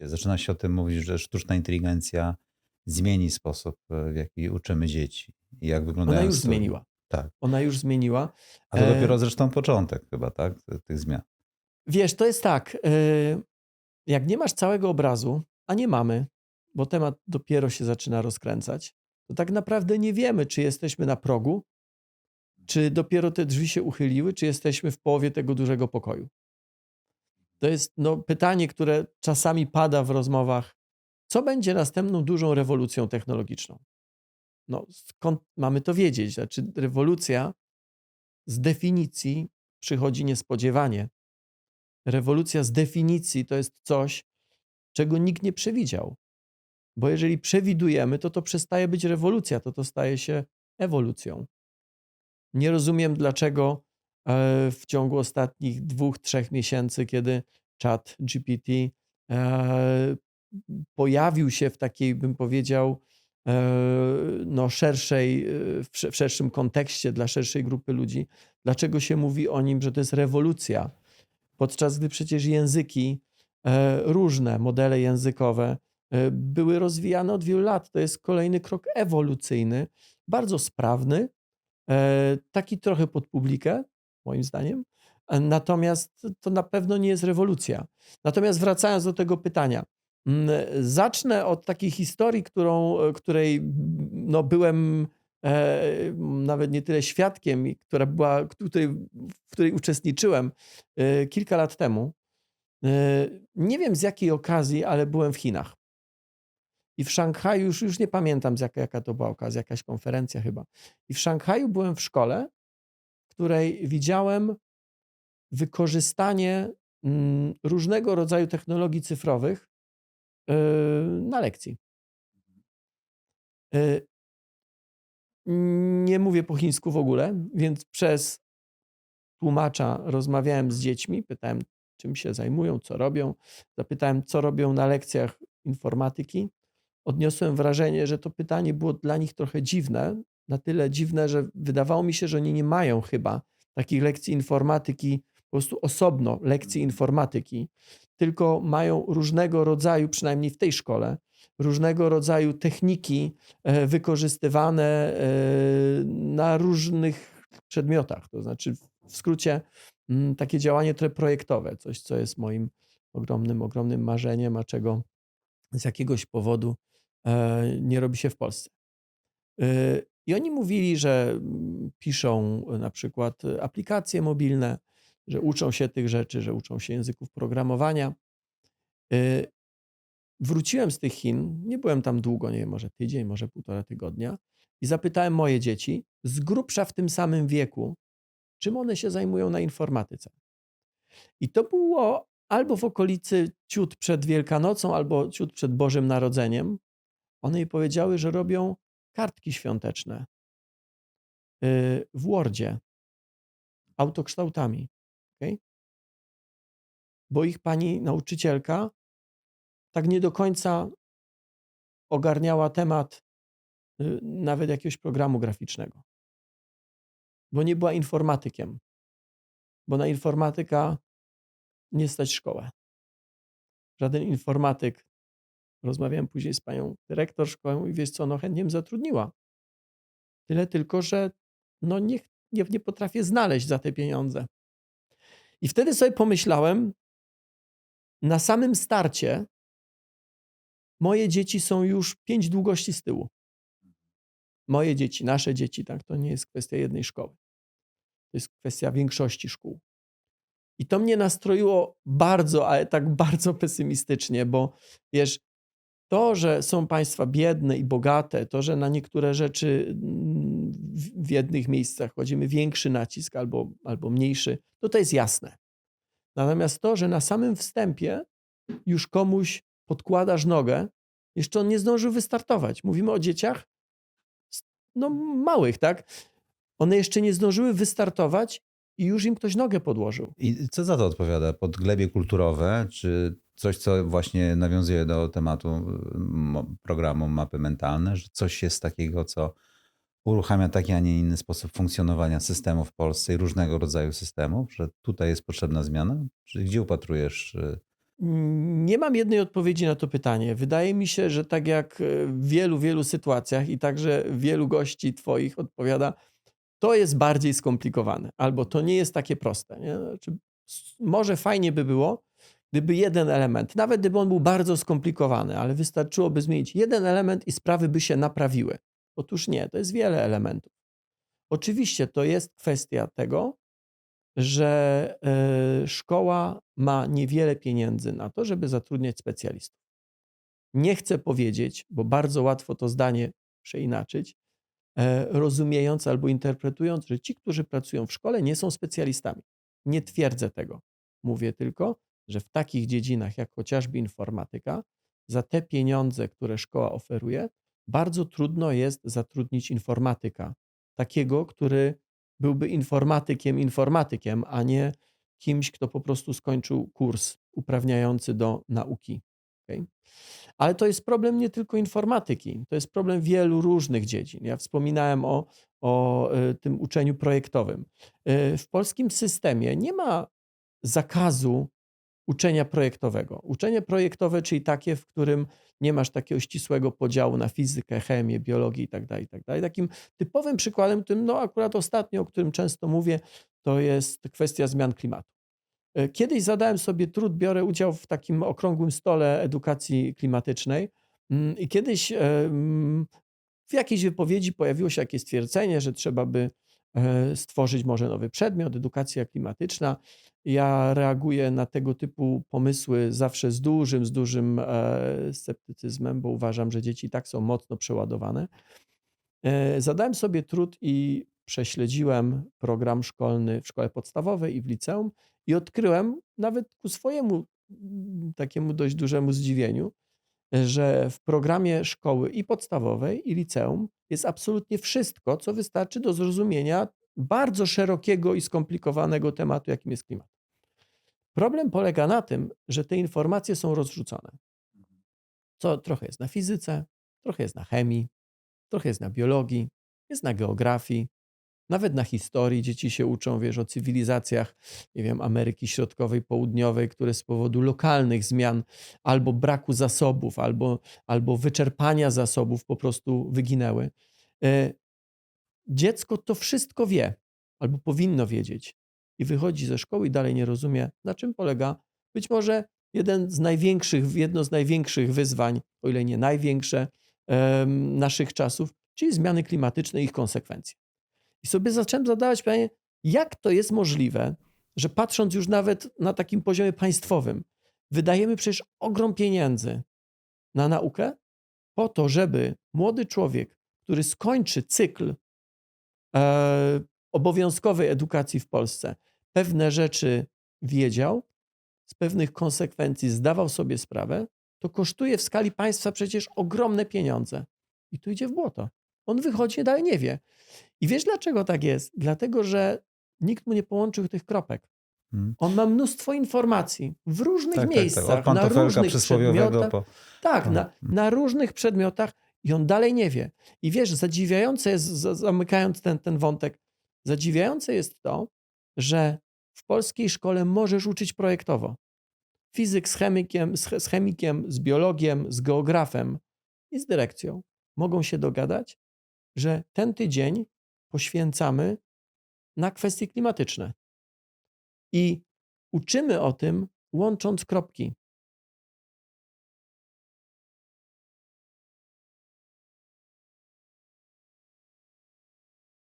Zaczyna się o tym mówić, że sztuczna inteligencja zmieni sposób, e, w jaki uczymy dzieci i jak Ona wyglądają już studia. zmieniła. Tak. Ona już zmieniła. A to E, dopiero zresztą początek chyba, tak? Tych zmian. Wiesz, to jest tak, e, jak nie masz całego obrazu, a nie mamy, bo temat dopiero się zaczyna rozkręcać, to tak naprawdę nie wiemy, czy jesteśmy na progu, czy dopiero te drzwi się uchyliły, czy jesteśmy w połowie tego dużego pokoju. To jest no, pytanie, które czasami pada w rozmowach. Co będzie następną dużą rewolucją technologiczną? No, skąd mamy to wiedzieć? Znaczy, rewolucja z definicji przychodzi niespodziewanie. Rewolucja z definicji to jest coś, czego nikt nie przewidział. Bo jeżeli przewidujemy, to to przestaje być rewolucja, to to staje się ewolucją. Nie rozumiem, dlaczego w ciągu ostatnich dwóch, trzech miesięcy, kiedy chat GPT e, pojawił się w takiej, bym powiedział, e, no szerszej, e, w sze- w szerszym kontekście dla szerszej grupy ludzi, dlaczego się mówi o nim, że to jest rewolucja, podczas gdy przecież języki, e, różne modele językowe e, były rozwijane od wielu lat. To jest kolejny krok ewolucyjny, bardzo sprawny, e, taki trochę pod publikę, moim zdaniem. Natomiast to na pewno nie jest rewolucja. Natomiast wracając do tego pytania, mm, zacznę od takiej historii, którą, e, której no, byłem e, nawet nie tyle świadkiem, która była, której, w której uczestniczyłem e, kilka lat temu. Nie wiem z jakiej okazji, ale byłem w Chinach. I w Szanghaju, już, już nie pamiętam z jaka, jaka to była okazja, jakaś konferencja chyba. I w Szanghaju byłem w szkole, której widziałem wykorzystanie mm, różnego rodzaju technologii cyfrowych yy, na lekcji. Yy, Nie mówię po chińsku w ogóle, więc przez tłumacza rozmawiałem z dziećmi, pytałem, czym się zajmują, co robią. Zapytałem, co robią na lekcjach informatyki. Odniosłem wrażenie, że to pytanie było dla nich trochę dziwne. Na tyle dziwne, że wydawało mi się, że oni nie mają chyba takich lekcji informatyki, po prostu osobno lekcji informatyki, tylko mają różnego rodzaju, przynajmniej w tej szkole, różnego rodzaju techniki e, wykorzystywane e, na różnych przedmiotach. To znaczy, w skrócie, mm, takie działanie trochę projektowe, coś, co jest moim ogromnym, ogromnym marzeniem, a czego z jakiegoś powodu e, nie robi się w Polsce. E, I oni mówili, że mm, piszą na przykład aplikacje mobilne, że uczą się tych rzeczy, że uczą się języków programowania. E, Wróciłem z tych Chin, nie byłem tam długo, nie wiem, może tydzień, może półtora tygodnia, i zapytałem moje dzieci, z grubsza w tym samym wieku, czym one się zajmują na informatyce. I to było albo w okolicy ciut przed Wielkanocą, albo ciut przed Bożym Narodzeniem. One mi powiedziały, że robią kartki świąteczne yy, w Wordzie, autokształtami. okej? Bo ich pani nauczycielka tak nie do końca ogarniała temat y, nawet jakiegoś programu graficznego. Bo nie była informatykiem. Bo na informatyka nie stać szkołę. Żaden informatyk. Rozmawiałem później z panią dyrektor szkoły i wiesz co, no chętnie bym zatrudniła. Tyle tylko, że no nie, nie, nie potrafię znaleźć za te pieniądze. I wtedy sobie pomyślałem, na samym starcie moje dzieci są już pięć długości z tyłu. Moje dzieci, nasze dzieci, tak, to nie jest kwestia jednej szkoły. To jest kwestia większości szkół. I to mnie nastroiło bardzo, ale tak bardzo pesymistycznie, bo wiesz, to, że są państwa biedne i bogate, to, że na niektóre rzeczy mm, w jednych miejscach kładziemy większy nacisk albo, albo mniejszy, to to jest jasne. Natomiast to, że na samym wstępie już komuś podkładasz nogę, jeszcze on nie zdążył wystartować. Mówimy o dzieciach no, małych, tak? One jeszcze nie zdążyły wystartować i już im ktoś nogę podłożył. I co za to odpowiada? Podglebie kulturowe, czy coś, co właśnie nawiązuje do tematu y, programu mapy mentalne, że coś jest takiego, co uruchamia taki, a nie inny sposób funkcjonowania systemu w Polsce i różnego rodzaju systemów, że tutaj jest potrzebna zmiana? Czy gdzie upatrujesz y, Nie mam jednej odpowiedzi na to pytanie. Wydaje mi się, że tak jak e, w wielu, wielu sytuacjach i także wielu gości Twoich odpowiada, to jest bardziej skomplikowane, albo to nie jest takie proste. Nie? Znaczy, może fajnie by było, gdyby jeden element, nawet gdyby on był bardzo skomplikowany, ale wystarczyłoby zmienić jeden element i sprawy by się naprawiły. Otóż nie, to jest wiele elementów. Oczywiście to jest kwestia tego, że e, szkoła ma niewiele pieniędzy na to, żeby zatrudniać specjalistów. Nie chcę powiedzieć, bo bardzo łatwo to zdanie przeinaczyć, e, rozumiejąc albo interpretując, że ci, którzy pracują w szkole, nie są specjalistami. Nie twierdzę tego. Mówię tylko, że w takich dziedzinach jak chociażby informatyka, za te pieniądze, które szkoła oferuje, bardzo trudno jest zatrudnić informatyka, takiego, który byłby informatykiem, informatykiem, a nie kimś, kto po prostu skończył kurs uprawniający do nauki. okej? Ale to jest problem nie tylko informatyki, to jest problem wielu różnych dziedzin. Ja wspominałem o, o y, tym uczeniu projektowym. Y, W polskim systemie nie ma zakazu uczenia projektowego. Uczenie projektowe, czyli takie, w którym nie masz takiego ścisłego podziału na fizykę, chemię, biologię itd. itd. Takim typowym przykładem, tym no akurat ostatnio, o którym często mówię, to jest kwestia zmian klimatu. E, Kiedyś zadałem sobie trud, biorę udział w takim okrągłym stole edukacji klimatycznej mm, i kiedyś e, mm, w jakiejś wypowiedzi pojawiło się jakieś stwierdzenie, że trzeba by e, stworzyć może nowy przedmiot, edukacja klimatyczna. Ja reaguję na tego typu pomysły zawsze z dużym, z dużym e, sceptycyzmem, bo uważam, że dzieci tak są mocno przeładowane. E, Zadałem sobie trud i prześledziłem program szkolny w szkole podstawowej i w liceum i odkryłem, nawet ku swojemu mm, takiemu dość dużemu zdziwieniu, że w programie szkoły i podstawowej, i liceum jest absolutnie wszystko, co wystarczy do zrozumienia bardzo szerokiego i skomplikowanego tematu, jakim jest klimat. Problem polega na tym, że te informacje są rozrzucone. Co trochę jest na fizyce, trochę jest na chemii, trochę jest na biologii, jest na geografii, nawet na historii dzieci się uczą, wiesz, o cywilizacjach, nie wiem, Ameryki Środkowej, Południowej, które z powodu lokalnych zmian albo braku zasobów, albo, albo wyczerpania zasobów po prostu wyginęły. E, Dziecko to wszystko wie, albo powinno wiedzieć. I wychodzi ze szkoły i dalej nie rozumie, na czym polega być może jeden z największych, jedno z największych wyzwań, o ile nie największe, naszych czasów, czyli zmiany klimatyczne i ich konsekwencje. I sobie zacząłem zadawać pytanie, jak to jest możliwe, że patrząc już nawet na takim poziomie państwowym, wydajemy przecież ogrom pieniędzy na naukę po to, żeby młody człowiek, który skończy cykl e, obowiązkowej edukacji w Polsce, pewne rzeczy wiedział, z pewnych konsekwencji zdawał sobie sprawę, to kosztuje w skali państwa przecież ogromne pieniądze. I tu idzie w błoto. On wychodzi, dalej nie wie. I wiesz dlaczego tak jest? Dlatego, że nikt mu nie połączył tych kropek. Mm. On ma mnóstwo informacji w różnych Tak, tak, tak. miejscach, Od na różnych przedmiotach. po... Tak, na, mm. na różnych przedmiotach i on dalej nie wie. I wiesz, zadziwiające jest, za- zamykając ten, ten wątek, zadziwiające jest to, że w polskiej szkole możesz uczyć projektowo. Fizyk z chemikiem, z, ch- z chemikiem, z biologiem, z geografem i z dyrekcją mogą się dogadać, że ten tydzień poświęcamy na kwestie klimatyczne. I uczymy o tym, łącząc kropki.